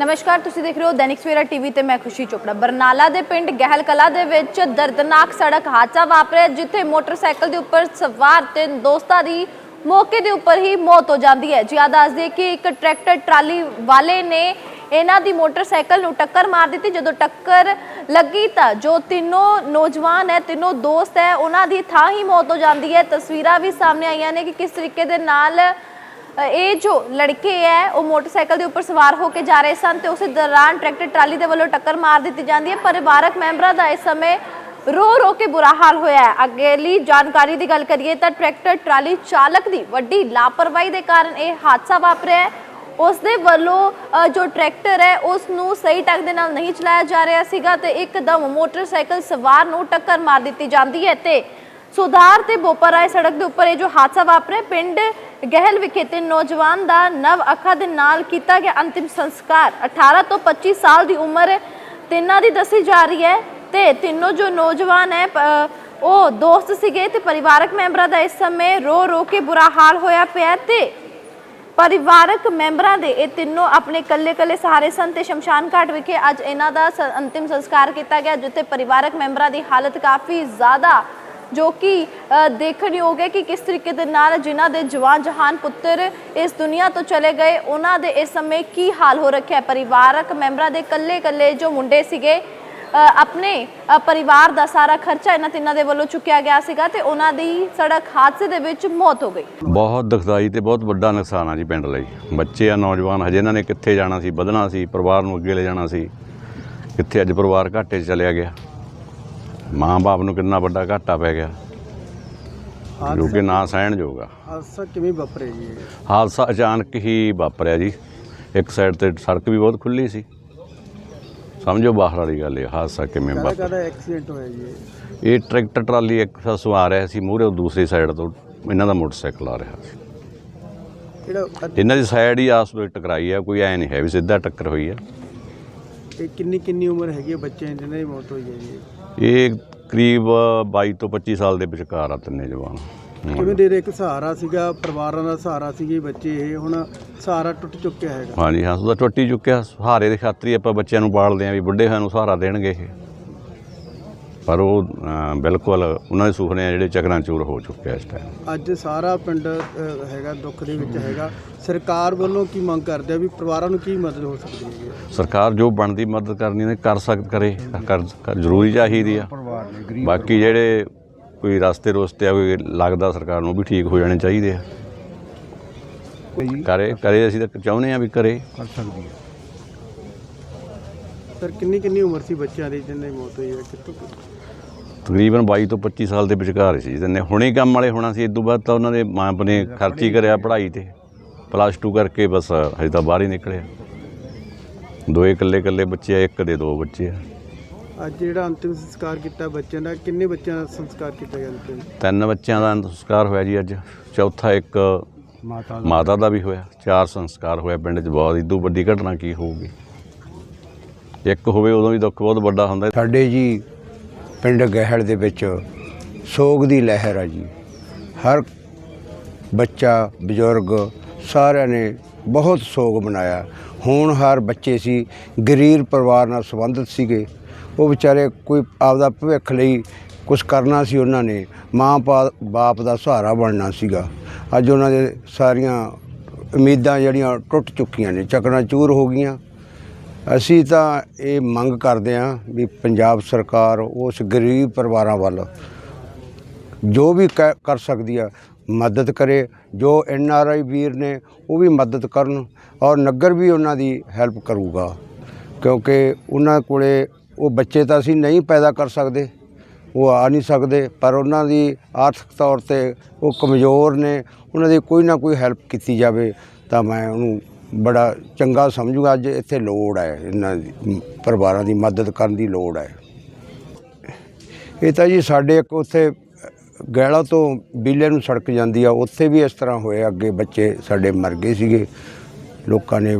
ਨਮਸਕਾਰ, ਤੁਸੀਂ ਦੇਖ ਰਹੇ ਹੋ ਦੈਨਿਕ ਸਵੇਰਾ ਟੀਵੀ ਤੇ ਮੈਂ ਖੁਸ਼ੀ ਚੋਪੜਾ। ਬਰਨਾਲਾ ਦੇ ਪਿੰਡ ਗਹਿਲ ਕਲਾ ਦੇ ਵਿੱਚ ਦਰਦਨਾਕ ਸੜਕ ਹਾਦਸਾ ਵਾਪਰਿਆ, ਜਿੱਥੇ ਮੋਟਰਸਾਈਕਲ ਦੇ ਉੱਪਰ ਸਵਾਰ ਤਿੰਨ ਦੋਸਤਾਂ ਦੀ ਮੌਕੇ ਦੇ ਉੱਪਰ ਹੀ ਮੌਤ ਹੋ ਜਾਂਦੀ ਹੈ। ਜੀ ਆ ਦੱਸ ਦਈਏ ਕਿ ਇੱਕ ਟਰੈਕਟਰ ਟਰਾਲੀ ਵਾਲੇ ਨੇ ਇਹਨਾਂ ਦੀ ਮੋਟਰਸਾਈਕਲ ਨੂੰ ਟੱਕਰ ਮਾਰ ਦਿੱਤੀ। ਜਦੋਂ ਟੱਕਰ ਲੱਗੀ ਤਾਂ ਜੋ ਤਿੰਨੋਂ ਨੌਜਵਾਨ ਹੈ, ਤਿੰਨੋਂ ਦੋਸਤ ਹੈ, ਉਹਨਾਂ ਦੀ ਥਾਂ ਹੀ ਮੌਤ ਹੋ ਜਾਂਦੀ ਹੈ। ਤਸਵੀਰਾਂ ਵੀ ਸਾਹਮਣੇ ਆਈਆਂ ਨੇ ਕਿ ਕਿਸ ਤਰੀਕੇ ਦੇ ਨਾਲ ਇਹ ਜੋ ਲੜਕੇ ਹੈ, ਉਹ ਮੋਟਰਸਾਈਕਲ ਦੇ ਉੱਪਰ ਸਵਾਰ ਹੋ ਕੇ ਜਾ ਰਹੇ ਸਨ ਤੇ ਉਸੇ ਦੌਰਾਨ ਟਰੈਕਟਰ ਟਰਾਲੀ ਦੇ ਵੱਲੋਂ ਟੱਕਰ ਮਾਰ ਦਿੱਤੀ ਜਾਂਦੀ ਹੈ। ਪਰਿਵਾਰਕ ਮੈਂਬਰਾਂ ਦਾ ਇਸ ਸਮੇਂ ਰੋ ਰੋ ਕੇ ਬੁਰਾ ਹਾਲ ਹੋਇਆ ਹੈ। ਅਗੇਲੀ ਜਾਣਕਾਰੀ ਦੀ ਗੱਲ ਕਰੀਏ ਤਾਂ ਟਰੈਕਟਰ ਟਰਾਲੀ ਚਾਲਕ ਦੀ ਵੱਡੀ ਲਾਪਰਵਾਹੀ ਦੇ ਕਾਰਨ ਇਹ ਹਾਦਸਾ ਵਾਪਰਿਆ ਹੈ। ਉਸ ਦੇ ਵੱਲੋਂ ਜੋ ਟਰੈਕਟਰ ਹੈ, ਉਸ ਨੂੰ ਸਹੀ ਢੰਗ ਦੇ ਨਾਲ ਨਹੀਂ ਚਲਾਇਆ ਜਾ ਰਿਹਾ ਸੀਗਾ ਤੇ ਇੱਕਦਮ ਮੋਟਰਸਾਈਕਲ ਸਵਾਰ ਨੂੰ ਟੱਕਰ ਮਾਰ ਦਿੱਤੀ ਜਾਂਦੀ ਹੈ ਤੇ ਸੁਧਾਰ ਤੇ ਬੋਪਰਾਏ ਸੜਕ ਦੇ ਉੱਪਰ ਇਹ ਜੋ ਹਾਦਸਾ ਵਾਪਰਿਆ, ਪਿੰਡ ਗਹਿਲ ਵਿਖੇ ਤੇ ਨੌਜਵਾਨ ਦਾ ਨਵ ਅੱਖਾਂ ਦੇ ਨਾਲ ਕੀਤਾ ਗਿਆ ਅੰਤਿਮ ਸੰਸਕਾਰ। 18 ਤੋਂ 25 ਸਾਲ ਦੀ ਉਮਰ ਤਿੰਨਾਂ ਦੀ ਦੱਸੀ ਜਾ ਰਹੀ ਹੈ ਤੇ ਤਿੰਨੋਂ ਜੋ ਨੌਜਵਾਨ ਹੈ ਉਹ ਦੋਸਤ ਸੀਗੇ ਤੇ ਪਰਿਵਾਰਕ ਮੈਂਬਰਾਂ ਦਾ ਇਸ ਸਮੇਂ ਰੋ ਰੋ ਕੇ ਬੁਰਾ ਹਾਲ ਹੋਇਆ ਪਿਆ ਹੈ ਤੇ ਪਰਿਵਾਰਕ ਮੈਂਬਰਾਂ ਦੇ ਇਹ ਤਿੰਨੋਂ ਆਪਣੇ ਕੱਲੇ-ਕੱਲੇ ਸਹਾਰੇ ਸਨ ਤੇ ਸ਼ਮਸ਼ਾਨ ਘਾਟ ਵਿਖੇ ਅੱਜ ਇਹਨਾਂ ਦਾ ਸ- ਅੰਤਿਮ ਸੰਸਕਾਰ ਕੀਤਾ ਗਿਆ, ਜਿੱਥੇ ਪਰਿਵਾਰਕ ਮੈਂਬਰਾਂ ਦੀ ਹਾਲਤ ਕਾਫੀ ਜ਼ਿਆਦਾ ਜੋ ਕਿ ਅ, ਦੇਖਣਯੋਗ ਹੈ ਕਿ ਕਿਸ ਤਰੀਕੇ ਦੇ ਨਾਲ ਜਿਨ੍ਹਾਂ ਦੇ ਜਵਾਨ ਜਹਾਨ ਪੁੱਤਰ ਇਸ ਦੁਨੀਆ ਤੋਂ ਚਲੇ ਗਏ ਉਹਨਾਂ ਦੇ ਇਸ ਸਮੇਂ ਕੀ ਹਾਲ ਹੋ ਰੱਖਿਆ ਪਰਿਵਾਰਕ ਮੈਂਬਰਾਂ ਦੇ ਕੱਲੇ-ਕੱਲੇ ਜੋ ਮੁੰਡੇ ਸੀਗੇ ਆਪਣੇ ਪਰਿਵਾਰ ਦਾ ਸਾਰਾ ਖਰਚਾ ਇਹਨਾਂ ਤਿੰਨਾਂ ਦੇ ਵੱਲੋਂ ਚੁੱਕਿਆ ਗਿਆ ਸੀਗਾ ਤੇ ਉਹਨਾਂ ਦੀ ਸੜਕ ਹਾਦਸੇ ਦੇ ਵਿੱਚ ਮੌਤ ਹੋ ਗਈ। ਬਹੁਤ ਦੁਖਦਾਈ ਤੇ ਬਹੁਤ ਵੱਡਾ ਨੁਕਸਾਨ ਆ ਜੀ ਪਿੰਡ ਲਈ। ਬੱਚੇ ਆ ਨੌਜਵਾਨ ਹਜੇ ਇਹਨਾਂ ਨੇ ਕਿੱਥੇ ਜਾਣਾ ਸੀ ਵਧਣਾ ਸੀ ਪਰਿਵਾਰ ਨੂੰ ਅੱਗੇ ਲੈ ਜਾਣਾ ਸੀ। ਕਿੱਥੇ ਅੱਜ ਪਰਿਵਾਰ ਘਾਟੇ 'ਚ ਚਲਿਆ ਗਿਆ। ਮਾਂ-ਬਾਪ ਨੂੰ ਕਿੰਨਾ ਵੱਡਾ ਘਾਟਾ ਪੈ ਗਿਆ। ਜੋ ਕਿ ਨਾ ਸਹਿਣ ਜੋਗਾ ਹਾਦਸਾ ਕਿਵੇਂ ਵਾਪਰਿਆ ਜੀ? ਹਾਦਸਾ ਅਚਾਨਕ ਹੀ ਵਾਪਰਿਆ ਜੀ। ਇੱਕ ਸਾਈਡ ਤੇ ਸੜਕ ਵੀ ਬਹੁਤ ਖੁੱਲੀ ਸੀ। ਸਮਝੋ ਬਾਹਰ ਵਾਲੀ ਗੱਲ ਇਹ ਹਾਦਸਾ ਕਿਵੇਂ ਵਾਪਰਿਆ? ਕਾਹਦਾ ਐਕਸੀਡੈਂਟ ਹੋਇਆ ਜੀ? ਇਹ? ਟਰੈਕਟਰ ਟਰਾਲੀ ਇੱਕ ਆ ਰਿਹਾ ਸੀ ਮੂਹਰੇ ਦੂਸਰੀ ਸਾਈਡ ਤੋਂ ਇਹਨਾਂ ਦਾ ਮੋਟਰਸਾਈਕਲ ਆ ਰਿਹਾ ਸੀ। ਇਹਨਾਂ ਦੀ ਸਾਈਡ ਹੀ ਆਸ ਵਿੱਚ ਟਕਰਾਈ ਆ ਕੋਈ ਐ ਨਹੀਂ ਹੈ ਵੀ ਸਿੱਧਾ ਟੱਕਰ ਹੋਈ ਆ। ਇਹ ਕਿੰਨੀ ਕਿੰਨੀ ਉਮਰ ਹੈਗੀ ਹੈ ਦੀ ਜਿਹਨਾਂ ਦੀ ਮੌਤ ਹੋਈ ਹੈ ਜੀ? ਇਹ ਕਰੀਬ 22 ਤੋਂ 25 ਸਾਲ ਦੇ ਵਿਚਕਾਰ ਆ ਤਿੰਨੇ ਜਵਾਨ। ਕਿਵੇਂ ਦੇ ਦੇ ਇੱਕ ਸਹਾਰਾ ਸੀਗਾ ਪਰਿਵਾਰਾਂ ਦਾ ਸਹਾਰਾ ਸੀਗੇ ਬੱਚੇ ਇਹ ਹੁਣ ਸਹਾਰਾ ਟੁੱਟ ਚੁੱਕਿਆ ਹੈਗਾ। ਹਾਂਜੀ ਹਾਂ ਉਹਦਾ ਟੁੱਟੀ ਚੁੱਕਿਆ। ਸਹਾਰੇ ਦੇ ਖਾਤਰ ਆਪਾਂ ਬੱਚਿਆਂ ਨੂੰ ਪਾਲਦੇ ਆਂ ਵੀ ਬੁੱਢੇ ਹੋਇਆ ਨੂੰ ਸਹਾਰਾ ਦੇਣਗੇ ਇਹ। ਪਰ ਉਹ ਬਿਲਕੁਲ ਉਹਨਾਂ ਦੇ ਸੁਪਨੇ ਆ ਜਿਹੜੇ ਚਕਰਾਂ ਚੂਰ ਹੋ ਚੁੱਕੇ ਆ ਇਸ ਟਾਈਮ ਅੱਜ ਸਾਰਾ ਪਿੰਡ ਅ, ਹੈਗਾ ਦੁੱਖ ਦੇ ਵਿੱਚ ਹੈਗਾ। ਸਰਕਾਰ ਵੱਲੋਂ ਕੀ ਮੰਗ ਕਰਦੇ ਆ ਵੀ ਪਰਿਵਾਰਾਂ ਨੂੰ ਕੀ ਮਦਦ ਹੋ ਸਕਦੀ ਹੈ? ਸਰਕਾਰ ਜੋ ਬਣਦੀ ਮਦਦ ਕਰਨੀ ਨੇ ਕਰ ਸਕ ਕਰੇ ਕਰ ਕਰ- ਜ਼ਰੂਰੀ ਚਾਹੀਦੀ ਆ। ਬਾਕੀ ਜਿਹੜੇ ਕੋਈ ਰਸਤੇ ਰੋਸਤੇ ਆ ਕੋਈ ਲੱਗਦਾ ਸਰਕਾਰ ਨੂੰ ਉਹ ਵੀ ਠੀਕ ਹੋ ਜਾਣੇ ਚਾਹੀਦੇ ਆ। ਕਰੇ ਕਰੇ ਅਸੀਂ ਤਾਂ ਚਾਹੁੰਦੇ ਆ ਵੀ ਕਰੇ। ਕਰ ਸਕਦੀ ਹੈ ਸਰ ਕਿੰਨੀ ਕਿੰਨੀ ਉਮਰ ਸੀ ਬੱਚਿਆਂ ਦੀ ਜਿਨ੍ਹਾਂ ਦੀ ਮੌਤ ਹੋਈ ਹੈ? ਕਿੱਥੋਂ ਤਕਰੀਬਨ 22 ਤੋਂ 25 ਸਾਲ ਦੇ ਵਿਚਕਾਰ ਸੀ। ਜਿੰਨੇ ਹੁਣੇ ਕੰਮ ਵਾਲੇ ਹੋਣਾ ਸੀ ਇਸ ਤੋਂ ਬਾਅਦ ਤਾਂ ਉਹਨਾਂ ਦੇ ਮਾਂ ਪਿਓ ਨੇ ਖਰਚੀ ਕਰਿਆ ਪੜ੍ਹਾਈ ਤੇ। ਪਲੱਸ 2 ਕਰਕੇ ਬਸ ਹਜੇ ਤਾਂ ਬਾਹਰ ਹੀ ਨਿਕਲਿਆ। ਦੋਏ ਇਕੱਲੇ ਇਕੱਲੇ ਬੱਚੇ ਆ ਇੱਕ ਦੇ ਦੋ ਬੱਚੇ ਆ। ਅੱਜ ਜਿਹੜਾ ਅੰਤਿਮ ਸੰਸਕਾਰ ਕੀਤਾ ਬੱਚਿਆਂ ਦਾ ਕਿੰਨੇ ਬੱਚਿਆਂ ਦਾ ਸੰਸਕਾਰ ਕੀਤਾ ਗਿਆ ਅੰਤਿਮ ਤਿੰਨ ਬੱਚਿਆਂ ਦਾ ਸੰਸਕਾਰ ਹੋਇਆ ਜੀ ਅੱਜ। ਚੌਥਾ ਇੱਕ ਮਾਤਾ ਮਾਤਾ ਦਾ ਵੀ ਹੋਇਆ। ਚਾਰ ਸੰਸਕਾਰ ਹੋਇਆ ਪਿੰਡ 'ਚ ਬਹੁਤ। ਇਦੋਂ ਵੱਡੀ ਘਟਨਾ ਕੀ ਹੋਊਗੀ? ਇੱਕ ਹੋਵੇ ਉਦੋਂ ਵੀ ਦੁੱਖ ਬਹੁਤ ਵੱਡਾ ਹੁੰਦਾ। ਸਾਡੇ ਜੀ ਪਿੰਡ ਗਹਿਲ ਦੇ ਵਿੱਚ ਸੋਗ ਦੀ ਲਹਿਰ ਆ ਜੀ। ਹਰ ਬੱਚਾ, ਬਜ਼ੁਰਗ ਸਾਰਿਆਂ ਨੇ ਬਹੁਤ ਸੋਗ ਮਨਾਇਆ। ਹੁਣ ਹਰ ਬੱਚੇ ਸੀ, ਗਰੀਬ ਪਰਿਵਾਰ ਨਾਲ ਸੰਬੰਧਿਤ ਸੀਗੇ। ਉਹ ਵਿਚਾਰੇ ਕੋਈ ਆਪਦਾ ਭਵਿੱਖ ਲਈ ਕੁਝ ਕਰਨਾ ਸੀ ਉਹਨਾਂ ਨੇ, ਮਾਂ ਪਾ- ਬਾਪ ਦਾ ਸਹਾਰਾ ਬਣਨਾ ਸੀਗਾ। ਅੱਜ ਉਹਨਾਂ ਦੇ ਸਾਰੀਆਂ ਉਮੀਦਾਂ ਜਿਹੜੀਆਂ ਟੁੱਟ ਚੁੱਕੀਆਂ ਨੇ ਚਕਨਾ ਚੂਰ ਹੋ ਗਈਆਂ। ਅਸੀਂ ਤਾਂ ਇਹ ਮੰਗ ਕਰਦੇ ਹਾਂ ਵੀ ਪੰਜਾਬ ਸਰਕਾਰ ਉਸ ਗਰੀਬ ਪਰਿਵਾਰਾਂ ਵੱਲ ਜੋ ਵੀ ਕ- ਕਰ ਸਕਦੀ ਆ, ਮਦਦ ਕਰੇ, ਜੋ ਐਨ ਆਰ ਆਈ ਵੀਰ ਨੇ ਉਹ ਵੀ ਮਦਦ ਕਰਨ ਔਰ ਨਗਰ ਵੀ ਉਹਨਾਂ ਦੀ ਹੈਲਪ ਕਰੂਗਾ। ਕਿਉਂਕਿ ਉਹਨਾਂ ਕੋਲੇ ਉਹ ਬੱਚੇ ਤਾਂ ਅਸੀਂ ਨਹੀਂ ਪੈਦਾ ਕਰ ਸਕਦੇ, ਉਹ ਆ ਨਹੀਂ ਸਕਦੇ, ਪਰ ਉਹਨਾਂ ਦੀ ਆਰਥਿਕ ਤੌਰ ਤੇ ਉਹ ਕਮਜ਼ੋਰ ਨੇ, ਉਹਨਾਂ ਦੀ ਕੋਈ ਨਾ ਕੋਈ ਹੈਲਪ ਕੀਤੀ ਜਾਵੇ ਤਾਂ ਮੈਂ ਉਹਨੂੰ ਬੜਾ ਚੰਗਾ ਸਮਝੂਗਾ, ਅੱਜ ਇੱਥੇ ਲੋੜ ਹੈ, ਇਹਨਾਂ ਦੀ, ਪਰਿਵਾਰਾਂ ਦੀ ਮਦਦ ਕਰਨ ਦੀ ਲੋੜ ਹੈ। ਇਹ ਤਾਂ ਜੀ ਸਾਡੇ ਇੱਕ ਉੱਥੇ ਗੈਲਾ ਤੋਂ ਬੀਲੇ ਨੂੰ ਸੜਕ ਜਾਂਦੀ ਆ, ਉੱਥੇ ਵੀ ਇਸ ਤਰ੍ਹਾਂ ਹੋਇਆ, ਅੱਗੇ ਬੱਚੇ ਸਾਡੇ ਮਰ ਗਏ ਸੀਗੇ। ਲੋਕਾਂ ਨੇ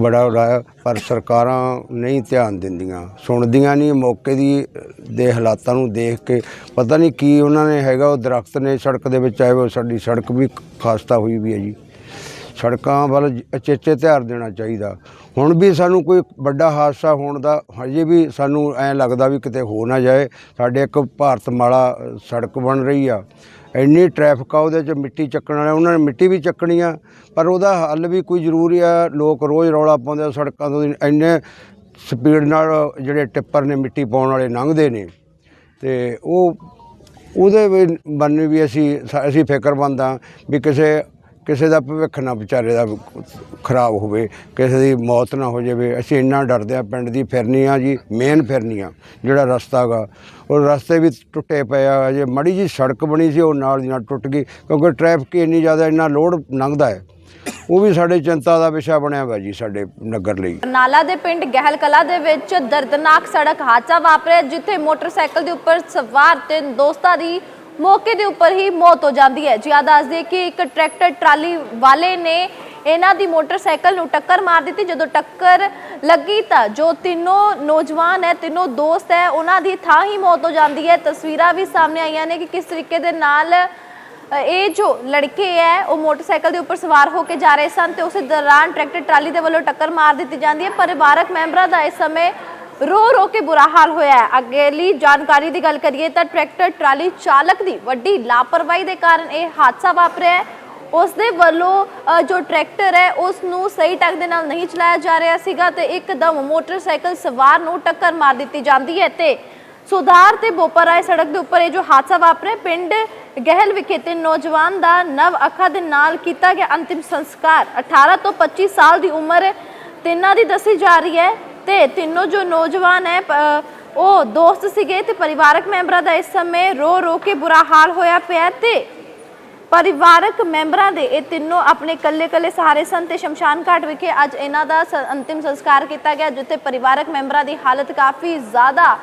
ਬੜਾ ਉਡਾਇਆ, ਪਰ ਸਰਕਾਰਾਂ ਨਹੀਂ ਧਿਆਨ ਦਿੰਦੀਆਂ, ਸੁਣਦੀਆਂ ਨਹੀਂ, ਮੌਕੇ ਦੀ, ਦੇ ਹਾਲਾਤਾਂ ਨੂੰ ਦੇਖ ਕੇ। ਪਤਾ ਨਹੀਂ ਕੀ ਉਹਨਾਂ ਨੇ ਹੈਗਾ, ਉਹ ਦਰਖਤ ਨੇ ਸੜਕ ਦੇ ਵਿੱਚ, ਆਏ ਹੋਏ ਸਾਡੀ ਸੜਕ ਵੀ ਖਾਸਤਾ ਹੋਈ ਵੀ ਹੈ ਜੀ। ਸੜਕਾਂ ਵੱਲ ਅਚੇਚੇ ਧਿਆਨ ਦੇਣਾ ਚਾਹੀਦਾ। ਹੁਣ ਵੀ ਸਾਨੂੰ ਕੋਈ ਵੱਡਾ ਹਾਦਸਾ ਹੋਣ ਦਾ, ਹਜੇ ਵੀ ਸਾਨੂੰ ਐਂ ਲੱਗਦਾ ਵੀ ਕਿਤੇ ਹੋ ਨਾ ਜਾਏ। ਸਾਡੇ ਇੱਕ ਭਾਰਤ ਮਾਲਾ ਸੜਕ ਬਣ ਰਹੀ ਆ। ਇੰਨੀ ਟ੍ਰੈਫਿਕ ਆ, ਉਹਦੇ 'ਚ ਮਿੱਟੀ ਚੱਕਣ ਵਾਲੇ ਉਹਨਾਂ ਨੇ ਮਿੱਟੀ ਵੀ ਚੱਕਣੀ ਆ। ਪਰ ਉਹਦਾ ਹੱਲ ਵੀ ਕੋਈ ਜ਼ਰੂਰੀ ਆ। ਲੋਕ ਰੋਜ਼ ਰੌਲਾ ਪਾਉਂਦੇ ਆ ਸੜਕਾਂ ਤੋਂ, ਇੰਨੇ ਸਪੀਡ ਨਾਲ ਜਿਹੜੇ ਟਿੱਪਰ ਨੇ ਮਿੱਟੀ ਪਾਉਣ ਵਾਲੇ ਲੰਘਦੇ ਨੇ। ਤੇ ਉਹ, ਉਹਦੇ ਵੀ ਬੰਨੇ ਵੀ ਅਸੀਂ ਅਸੀਂ ਫਿਕਰਮੰਦ ਹਾਂ ਵੀ ਕਿਸੇ ਕਿਸੇ ਦਾ ਭਵਿੱਖ ਨਾ ਵਿਚਾਰੇ ਦਾ ਖਰਾਬ ਹੋਵੇ, ਕਿਸੇ ਦੀ ਮੌਤ ਨਾ ਹੋ ਜਾਵੇ। ਅਸੀਂ ਇੰਨਾ ਡਰਦੇ ਆ ਪਿੰਡ ਦੀ ਫਿਰਨੀ ਆ ਜੀ ਮੇਨ ਫਿਰਨੀ ਆ ਜਿਹੜਾ ਰਸਤਾ ਗਾ। ਉਹ ਰਸਤੇ ਵੀ ਟੁੱਟੇ ਪਏ ਆ ਜੇ ਮੜੀ ਜੀ ਸੜਕ ਬਣੀ ਸੀ, ਉਹ ਨਾਲ ਦੀ ਨਾਲ ਟੁੱਟ ਗਈ, ਕਿਉਂਕਿ ਟ੍ਰੈਫਿਕ ਇੰਨੀ ਜ਼ਿਆਦਾ, ਇੰਨਾ ਲੋਡ ਲੰਘਦਾ ਹੈ। ਉਹ ਵੀ ਸਾਡੇ ਚਿੰਤਾ ਦਾ ਵਿਸ਼ਾ ਬਣਿਆ ਹੋਇਆ ਜੀ, ਸਾਡੇ ਨਗਰ ਲਈ। ਬਰਨਾਲਾ ਦੇ ਪਿੰਡ ਗਹਿਲ ਕਲਾ ਦੇ ਵਿੱਚ ਦਰਦਨਾਕ ਸੜਕ ਹਾਦਸਾ ਵਾਪਰਿਆ, ਜਿੱਥੇ ਮੋਟਰਸਾਈਕਲ ਦੇ ਉੱਪਰ ਸਵਾਰ ਤਿੰਨ ਦੋਸਤਾਂ ਦੀ ਮੌਕੇ ਦੇ ਉੱਪਰ ਹੀ ਮੌਤ ਹੋ ਜਾਂਦੀ ਹੈ। ਜੀ ਆ ਦੱਸ ਦਈਏ ਕਿ ਇੱਕ ਟਰੈਕਟਰ, ਟਰਾਲੀ ਵਾਲੇ ਨੇ ਇਹਨਾਂ ਦੀ ਮੋਟਰਸਾਈਕਲ ਨੂੰ ਟੱਕਰ ਮਾਰ ਦਿੱਤੀ। ਜਦੋਂ ਟੱਕਰ ਲੱਗੀ ਤਾਂ ਜੋ ਤਿੰਨੋਂ ਨੌਜਵਾਨ ਹੈ, ਤਿੰਨੋਂ ਦੋਸਤ ਹੈ, ਉਹਨਾਂ ਦੀ ਥਾਂ ਹੀ ਮੌਤ ਹੋ ਜਾਂਦੀ ਹੈ। ਤਸਵੀਰਾਂ ਵੀ ਸਾਹਮਣੇ ਆਈਆਂ ਨੇ ਕਿ ਕਿਸ ਤਰੀਕੇ ਦੇ ਨਾਲ ਇਹ ਜੋ ਲੜਕੇ ਹੈ, ਉਹ ਮੋਟਰਸਾਈਕਲ ਦੇ ਉੱਪਰ ਸਵਾਰ ਹੋ ਕੇ ਜਾ ਰਹੇ ਸਨ ਤੇ ਉਸੇ ਦੌਰਾਨ ਟਰੈਕਟਰ, ਟਰਾਲੀ ਦੇ ਵੱਲੋਂ ਟੱਕਰ ਮਾਰ ਦਿੱਤੀ ਜਾਂਦੀ ਹੈ। ਪਰਿਵਾਰਕ ਮੈਂਬਰਾਂ ਦਾ ਇਸ ਸਮੇਂ ਰੋ ਰੋ ਕੇ ਬੁਰਾ ਹਾਲ ਹੋਇਆ ਹੈ। ਅਗੇਲੀ ਜਾਣਕਾਰੀ ਦੀ ਗੱਲ ਕਰੀਏ ਤਾਂ ਟਰੈਕਟਰ ਟਰਾਲੀ ਚਾਲਕ ਦੀ ਵੱਡੀ ਲਾਪਰਵਾਹੀ ਦੇ ਕਾਰਨ ਇਹ ਹਾਦਸਾ ਵਾਪਰਿਆ ਹੈ। ਉਸ ਦੇ ਵੱਲੋਂ ਜੋ ਟਰੈਕਟਰ ਹੈ, ਉਸ ਨੂੰ ਸਹੀ ਢੰਗ ਦੇ ਨਾਲ ਨਹੀਂ ਚਲਾਇਆ ਜਾ ਰਿਹਾ ਸੀਗਾ ਤੇ ਇੱਕਦਮ ਮੋਟਰਸਾਈਕਲ ਸਵਾਰ ਨੂੰ ਟੱਕਰ ਮਾਰ ਦਿੱਤੀ ਜਾਂਦੀ ਹੈ ਤੇ ਸੁਧਾਰ ਤੇ ਬੋਪਰਾਏ ਸੜਕ ਦੇ ਉੱਪਰ ਇਹ ਜੋ ਹਾਦਸਾ ਵਾਪਰਿਆ, ਪਿੰਡ ਗਹਿਲ ਵਿਖੇ ਤੇ ਨੌਜਵਾਨ ਦਾ ਨਵ ਅੱਖਾਂ ਦੇ ਨਾਲ ਕੀਤਾ ਗਿਆ ਅੰਤਿਮ ਸੰਸਕਾਰ। 18 ਤੋਂ 25 ਸਾਲ ਦੀ ਉਮਰ ਤਿੰਨਾਂ ਦੀ ਦੱਸੀ ਜਾ ਰਹੀ ਹੈ ਤੇ ਤਿੰਨੋਂ ਜੋ ਨੌਜਵਾਨ ਹੈ ਉਹ ਦੋਸਤ ਸੀਗੇ ਤੇ ਪਰਿਵਾਰਕ ਮੈਂਬਰਾਂ ਦਾ ਇਸ ਸਮੇਂ ਰੋ ਰੋ ਕੇ ਬੁਰਾ ਹਾਲ ਹੋਇਆ ਪਿਆ ਤੇ ਪਰਿਵਾਰਕ ਮੈਂਬਰਾਂ ਦੇ ਇਹ ਤਿੰਨੋਂ ਆਪਣੇ ਕੱਲੇ ਕੱਲੇ ਸਹਾਰੇ ਸਨ ਤੇ ਸ਼ਮਸ਼ਾਨ ਘਾਟ ਵਿਖੇ ਅੱਜ ਇਹਨਾਂ ਦਾ ਸ- ਅੰਤਿਮ ਸੰਸਕਾਰ ਕੀਤਾ ਗਿਆ ਜਿੱਥੇ ਪਰਿਵਾਰਕ ਮੈਂਬਰਾਂ ਦੀ ਹਾਲਤ ਕਾਫੀ ਜ਼ਿਆਦਾ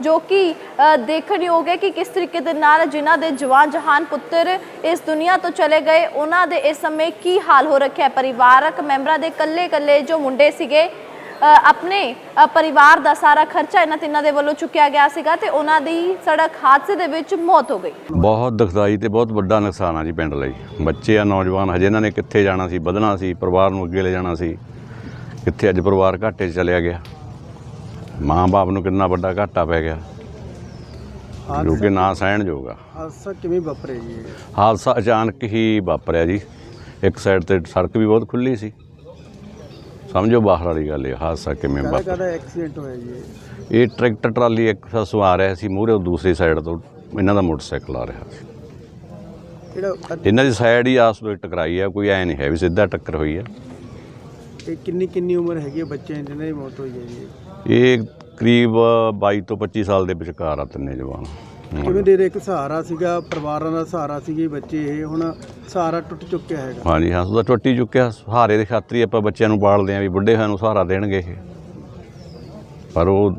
ਜੋ ਕਿ ਅ, ਦੇਖਣਯੋਗ ਹੈ ਕਿ ਕਿਸ ਤਰੀਕੇ ਦੇ ਨਾਲ ਜਿਨ੍ਹਾਂ ਦੇ ਜਵਾਨ ਜਹਾਨ ਪੁੱਤਰ ਇਸ ਦੁਨੀਆ ਤੋਂ ਚਲੇ ਗਏ ਉਹਨਾਂ ਦੇ ਇਸ ਸਮੇਂ ਕੀ ਹਾਲ ਹੋ ਰੱਖਿਆ? ਪਰਿਵਾਰਕ ਮੈਂਬਰਾਂ ਦੇ ਕੱਲੇ ਕੱਲੇ ਜੋ ਮੁੰਡੇ ਸੀਗੇ ਆਪਣੇ ਪਰਿਵਾਰ ਦਾ ਸਾਰਾ ਖਰਚਾ ਇਹਨਾਂ ਤਿੰਨਾਂ ਦੇ ਵੱਲੋਂ ਚੁੱਕਿਆ ਗਿਆ ਸੀਗਾ ਤੇ ਉਹਨਾਂ ਦੀ ਸੜਕ ਹਾਦਸੇ ਦੇ ਵਿੱਚ ਮੌਤ ਹੋ ਗਈ। ਬਹੁਤ ਦੁਖਦਾਈ ਤੇ ਬਹੁਤ ਵੱਡਾ ਨੁਕਸਾਨ ਆ ਜੀ ਪਿੰਡ ਲਈ। ਬੱਚੇ ਆ ਨੌਜਵਾਨ ਹਜੇ ਇਹਨਾਂ ਨੇ ਕਿੱਥੇ ਜਾਣਾ ਸੀ ਵਧਣਾ ਸੀ ਪਰਿਵਾਰ ਨੂੰ ਅੱਗੇ ਲੈ ਜਾਣਾ ਸੀ ਕਿੱਥੇ ਅੱਜ ਪਰਿਵਾਰ ਘਾਟੇ 'ਚ ਚਲਿਆ ਗਿਆ। ਮਾਂ-ਬਾਪ ਨੂੰ ਕਿੰਨਾ ਵੱਡਾ ਘਾਟਾ ਪੈ ਗਿਆ। ਜੋ ਕਿ ਨਾ ਸਹਿਣਯੋਗ ਆ। ਹਾਦਸਾ ਕਿਵੇਂ ਵਾਪਰਿਆ ਜੀ? ਹਾਦਸਾ ਅਚਾਨਕ ਹੀ ਵਾਪਰਿਆ ਜੀ। ਇੱਕ ਸਾਈਡ ਤੇ ਸੜਕ ਵੀ ਬਹੁਤ ਖੁੱਲੀ ਸੀ। ਸਮਝੋ ਬਾਹਰ ਵਾਲੀ ਗੱਲ ਇਹ ਹਾਦਸਾ ਕਿਵੇਂ ਵਾਪਰਿਆ ਕਾਹਦਾ ਐਕਸੀਡੈਂਟ ਹੋਇਆ ਜੀ ਇਹ? ਟਰੈਕਟਰ ਟਰਾਲੀ ਇੱਕ ਪਾਸੋਂ ਆ ਰਿਹਾ ਸੀ ਮੂਹਰੇ ਦੂਸਰੀ ਸਾਈਡ ਤੋਂ ਇਹਨਾਂ ਦਾ ਮੋਟਰਸਾਈਕਲ ਆ ਰਿਹਾ ਸੀ। ਜਿਹੜਾ ਇਹਨਾਂ ਦੀ ਸਾਈਡ ਹੀ ਆਸ ਵਿੱਚ ਟਕਰਾਈ ਆ ਕੋਈ ਐ ਨਹੀਂ ਹੈ ਵੀ ਸਿੱਧਾ ਟੱਕਰ ਹੋਈ ਆ। ਇਹ ਕਿੰਨੀ ਕਿੰਨੀ ਉਮਰ ਹੈਗੀ ਹੈ ਬੱਚਿਆਂ ਦੀ ਜਿਹਨਾਂ ਦੀ ਮੌਤ ਹੋਈ ਹੈ ਜੀ? ਇਹ ਕਰੀਬ 22 ਤੋਂ 25 ਸਾਲ ਦੇ ਵਿਚਕਾਰ ਆ ਤਿੰਨੇ ਜਵਾਨ। ਕਿਵੇਂ ਦੇ ਦੇ ਇੱਕ ਸਹਾਰਾ ਸੀਗਾ ਪਰਿਵਾਰਾਂ ਦਾ ਸਹਾਰਾ ਸੀਗੇ ਬੱਚੇ ਇਹ ਹੁਣ ਸਹਾਰਾ ਟੁੱਟ ਚੁੱਕਿਆ ਹੈਗਾ। ਹਾਂਜੀ ਹਾਂ ਉਹਦਾ ਟੁੱਟੀ ਚੁੱਕਿਆ। ਸਹਾਰੇ ਦੇ ਖਾਤਰ ਆਪਾਂ ਬੱਚਿਆਂ ਨੂੰ ਪਾਲਦੇ ਆਂ ਵੀ ਬੁੱਢੇ ਹੋਇਆ ਨੂੰ ਸਹਾਰਾ ਦੇਣਗੇ ਇਹ। ਪਰ ਉਹ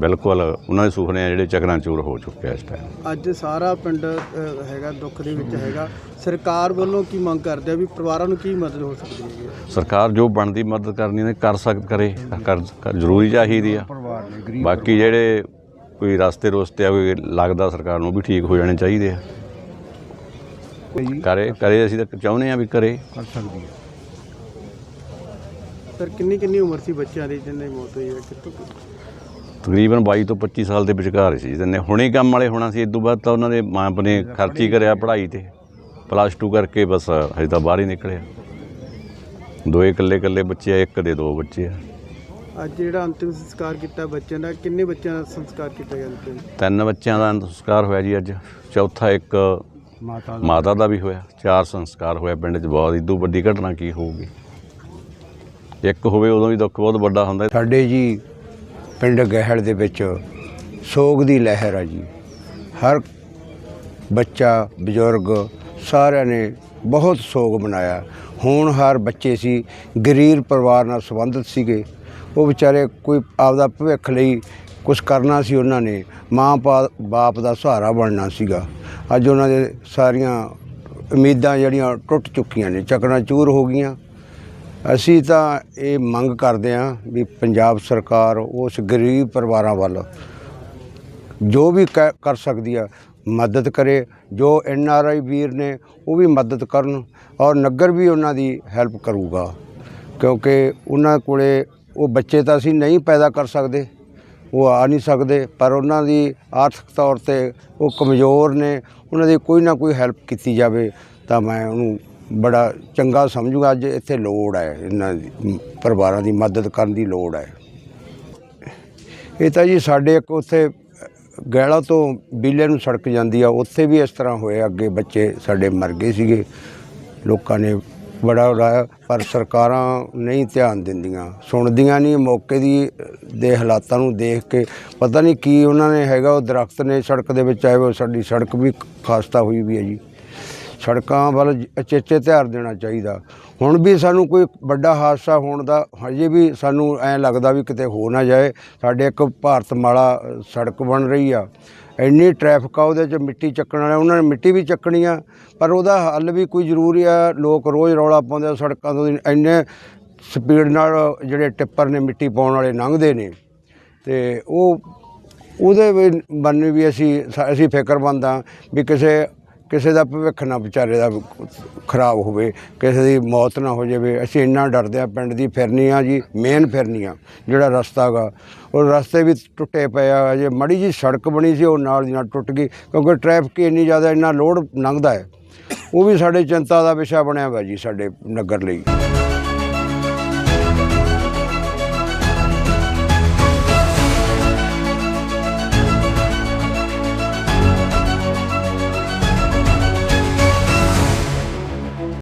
ਬਿਲਕੁਲ ਉਹਨਾਂ ਦੇ ਸੁਪਨੇ ਆ ਜਿਹੜੇ ਚਕਰਾਂ ਚੂਰ ਹੋ ਚੁੱਕੇ ਆ ਇਸ ਟਾਈਮ ਅੱਜ ਸਾਰਾ ਪਿੰਡ ਹੈਗਾ ਦੁੱਖ ਦੇ ਵਿੱਚ ਹੈਗਾ। ਸਰਕਾਰ ਵੱਲੋਂ ਕੀ ਮੰਗ ਕਰਦੇ ਆ ਵੀ ਪਰਿਵਾਰਾਂ ਨੂੰ ਕੀ ਮਦਦ ਹੋ ਸਕਦੀ ਹੈ? ਸਰਕਾਰ ਜੋ ਬਣਦੀ ਮਦਦ ਕਰਨੀ ਨੇ ਕਰ ਸਕ ਕਰੇ। ਕਰ ਕਰ- ਜ਼ਰੂਰੀ ਚਾਹੀਦੀ ਆ। ਬਾਕੀ ਜਿਹੜੇ ਕੋਈ ਰਸਤੇ ਰੋਸਤੇ ਆ ਕੋਈ ਲੱਗਦਾ ਸਰਕਾਰ ਨੂੰ ਉਹ ਵੀ ਠੀਕ ਹੋ ਜਾਣੇ ਚਾਹੀਦੇ ਆ। ਕਰੇ ਕਰੇ ਅਸੀਂ ਤਾਂ ਚਾਹੁੰਦੇ ਆ ਵੀ ਕਰੇ ਕਰ ਸਕਦੀ ਹੈ। ਸਰ ਕਿੰਨੀ ਕਿੰਨੀ ਉਮਰ ਸੀ ਬੱਚਿਆਂ ਦੀ ਜਿਨ੍ਹਾਂ ਦੀ ਮੌਤ ਹੋਈ ਹੈ? ਕਿੱਥੋਂ ਤਕਰੀਬਨ 22 ਤੋਂ 25 ਸਾਲ ਦੇ ਵਿਚਕਾਰ ਸੀ ਜਿੰਨੇ ਹੁਣੇ ਕੰਮ ਵਾਲੇ ਹੋਣਾ ਸੀ ਇਸ ਤੋਂ ਬਾਅਦ ਤਾਂ ਉਹਨਾਂ ਦੇ ਮਾਂ ਪਿਓ ਨੇ ਖਰਚੀ ਕਰਿਆ ਪੜ੍ਹਾਈ ਤੇ। ਪਲੱਸ 2 ਕਰਕੇ ਬਸ ਹਜੇ ਤਾਂ ਬਾਹਰ ਹੀ ਨਿਕਲਿਆ ਦੋਏ ਇਕੱਲੇ ਇਕੱਲੇ ਬੱਚੇ ਆ ਇੱਕ ਦੇ ਦੋ ਬੱਚੇ ਆ। ਅੱਜ ਜਿਹੜਾ ਅੰਤਿਮ ਸੰਸਕਾਰ ਕੀਤਾ ਬੱਚਿਆਂ ਦਾ ਕਿੰਨੇ ਬੱਚਿਆਂ ਦਾ ਸੰਸਕਾਰ ਕੀਤਾ ਗਿਆ ਅੰਤਿਮ ਤਿੰਨ ਬੱਚਿਆਂ ਦਾ ਸੰਸਕਾਰ ਹੋਇਆ ਜੀ ਅੱਜ ਚੌਥਾ ਇੱਕ ਮਾਤਾ ਮਾਤਾ ਦਾ ਵੀ ਹੋਇਆ ਚਾਰ ਸੰਸਕਾਰ ਹੋਇਆ ਪਿੰਡ 'ਚ ਬਹੁਤ ਇਦੋਂ ਵੱਡੀ ਘਟਨਾ ਕੀ ਹੋਊਗੀ? ਇੱਕ ਹੋਵੇ ਉਦੋਂ ਵੀ ਦੁੱਖ ਬਹੁਤ ਵੱਡਾ ਹੁੰਦਾ। ਸਾਡੇ ਜੀ ਪਿੰਡ ਗਹਿਲ ਦੇ ਵਿੱਚ ਸੋਗ ਦੀ ਲਹਿਰ ਆ ਜੀ। ਹਰ ਬੱਚਾ ਬਜ਼ੁਰਗ ਸਾਰਿਆਂ ਨੇ ਬਹੁਤ ਸੋਗ ਮਨਾਇਆ। ਹੋਣਹਾਰ ਬੱਚੇ ਸੀ ਗਰੀਬ ਪਰਿਵਾਰ ਨਾਲ ਸੰਬੰਧਿਤ ਸੀਗੇ। ਉਹ ਵਿਚਾਰੇ ਕੋਈ ਆਪਦਾ ਭਵਿੱਖ ਲਈ ਕੁਝ ਕਰਨਾ ਸੀ ਉਹਨਾਂ ਨੇ, ਮਾਂ ਪਾ- ਬਾਪ ਦਾ ਸਹਾਰਾ ਬਣਨਾ ਸੀਗਾ। ਅੱਜ ਉਹਨਾਂ ਦੇ ਸਾਰੀਆਂ ਉਮੀਦਾਂ ਜਿਹੜੀਆਂ ਟੁੱਟ ਚੁੱਕੀਆਂ ਨੇ, ਚੱਕਣਾ ਚੂਰ ਹੋ ਗਈਆਂ। ਅਸੀਂ ਤਾਂ ਇਹ ਮੰਗ ਕਰਦੇ ਹਾਂ ਵੀ ਪੰਜਾਬ ਸਰਕਾਰ ਉਸ ਗਰੀਬ ਪਰਿਵਾਰਾਂ ਵੱਲ ਜੋ ਵੀ ਕ- ਕਰ ਸਕਦੀ ਆ, ਮਦਦ ਕਰੇ। ਜੋ ਐਨ ਆਰ ਆਈ ਵੀਰ ਨੇ, ਉਹ ਵੀ ਮਦਦ ਕਰਨ ਔਰ ਨਗਰ ਵੀ ਉਹਨਾਂ ਦੀ ਹੈਲਪ ਕਰੂਗਾ। ਕਿਉਂਕਿ ਉਹਨਾਂ ਕੋਲੇ ਉਹ ਬੱਚੇ ਤਾਂ ਅਸੀਂ ਨਹੀਂ ਪੈਦਾ ਕਰ ਸਕਦੇ, ਉਹ ਆ ਨਹੀਂ ਸਕਦੇ, ਪਰ ਉਹਨਾਂ ਦੀ ਆਰਥਿਕ ਤੌਰ ਤੇ ਉਹ ਕਮਜ਼ੋਰ ਨੇ, ਉਹਨਾਂ ਦੀ ਕੋਈ ਨਾ ਕੋਈ ਹੈਲਪ ਕੀਤੀ ਜਾਵੇ ਤਾਂ ਮੈਂ ਉਹਨੂੰ ਬੜਾ ਚੰਗਾ ਸਮਝੂਗਾ, ਅੱਜ ਇੱਥੇ ਲੋੜ ਹੈ, ਇਹਨਾਂ ਦੀ, ਪਰਿਵਾਰਾਂ ਦੀ ਮਦਦ ਕਰਨ ਦੀ ਲੋੜ ਹੈ। ਇਹ ਤਾਂ ਜੀ ਸਾਡੇ ਇੱਕ ਉੱਥੇ ਗੈਲਾ ਤੋਂ ਬੀਲੇ ਨੂੰ ਸੜਕ ਜਾਂਦੀ ਆ, ਉੱਥੇ ਵੀ ਇਸ ਤਰ੍ਹਾਂ ਹੋਇਆ, ਅੱਗੇ ਬੱਚੇ ਸਾਡੇ ਮਰ ਗਏ ਸੀਗੇ, ਲੋਕਾਂ ਨੇ ਬੜਾ ਉਡਾਇਆ ਪਰ ਸਰਕਾਰਾਂ ਨਹੀਂ ਧਿਆਨ ਦਿੰਦੀਆਂ। ਸੁਣਦੀਆਂ ਨਹੀਂ, ਮੌਕੇ ਦੀ, ਦੇ ਹਾਲਾਤਾਂ ਨੂੰ ਦੇਖ ਕੇ। ਪਤਾ ਨਹੀਂ ਕੀ ਉਹਨਾਂ ਨੇ ਹੈਗਾ, ਉਹ ਦਰਖਤ ਨੇ ਸੜਕ ਦੇ ਵਿੱਚ ਆਏ ਹੋਏ ਸਾਡੀ ਸੜਕ ਵੀ ਖਾਸਤਾ ਹੋਈ ਵੀ ਹੈ ਜੀ। ਸੜਕਾਂ ਵੱਲ ਅਚੇਚੇ ਧਿਆਨ ਦੇਣਾ ਚਾਹੀਦਾ। ਹੁਣ ਵੀ ਸਾਨੂੰ ਕੋਈ ਵੱਡਾ ਹਾਦਸਾ ਹੋਣ ਦਾ, ਹਜੇ ਵੀ ਸਾਨੂੰ ਐਂ ਲੱਗਦਾ ਵੀ ਕਿਤੇ ਹੋ ਨਾ ਜਾਏ। ਸਾਡੇ ਇੱਕ ਭਾਰਤ ਮਾਲਾ ਸੜਕ ਬਣ ਰਹੀ ਆ। ਇੰਨੀ ਟ੍ਰੈਫਿਕ ਆ, ਉਹਦੇ 'ਚ ਮਿੱਟੀ ਚੱਕਣ ਵਾਲੇ ਉਹਨਾਂ ਨੇ ਮਿੱਟੀ ਵੀ ਚੱਕਣੀ ਆ, ਪਰ ਉਹਦਾ ਹੱਲ ਵੀ ਕੋਈ ਜ਼ਰੂਰੀ ਆ, ਲੋਕ ਰੋਜ਼ ਰੌਲਾ ਪਾਉਂਦੇ ਆ ਸੜਕਾਂ ਤੋਂ, ਇੰਨੇ ਸਪੀਡ ਨਾਲ ਜਿਹੜੇ ਟਿੱਪਰ ਨੇ ਮਿੱਟੀ ਪਾਉਣ ਵਾਲੇ ਲੰਘਦੇ ਨੇ, ਤੇ ਉਹ, ਉਹਦੇ ਵੀ ਬੰਨੇ ਵੀ ਅਸੀਂ ਸ- ਅਸੀਂ ਫਿਕਰਮੰਦ ਹਾਂ ਵੀ ਕਿਸੇ ਕਿਸੇ ਦਾ ਭਵਿੱਖ ਨਾ ਵਿਚਾਰੇ ਦਾ ਖਰਾਬ ਹੋਵੇ, ਕਿਸੇ ਦੀ ਮੌਤ ਨਾ ਹੋ ਜਾਵੇ। ਅਸੀਂ ਇੰਨਾ ਡਰਦੇ ਆ ਪਿੰਡ ਦੀ ਫਿਰਨੀ ਆ ਜੀ ਮੇਨ ਫਿਰਨੀ ਆ ਜਿਹੜਾ ਰਸਤਾ ਗਾ। ਉਹ ਰਸਤੇ ਵੀ ਟੁੱਟੇ ਪਏ ਆ ਜੇ ਮੜੀ ਜੀ ਸੜਕ ਬਣੀ ਸੀ, ਉਹ ਨਾਲ ਦੀ ਨਾਲ ਟੁੱਟ ਗਈ, ਕਿਉਂਕਿ ਟ੍ਰੈਫਿਕ ਇੰਨੀ ਜ਼ਿਆਦਾ, ਇੰਨਾ ਲੋਡ ਲੰਘਦਾ ਹੈ। ਉਹ ਵੀ ਸਾਡੇ ਚਿੰਤਾ ਦਾ ਵਿਸ਼ਾ ਬਣਿਆ ਹੋਇਆ ਜੀ, ਸਾਡੇ ਨਗਰ ਲਈ।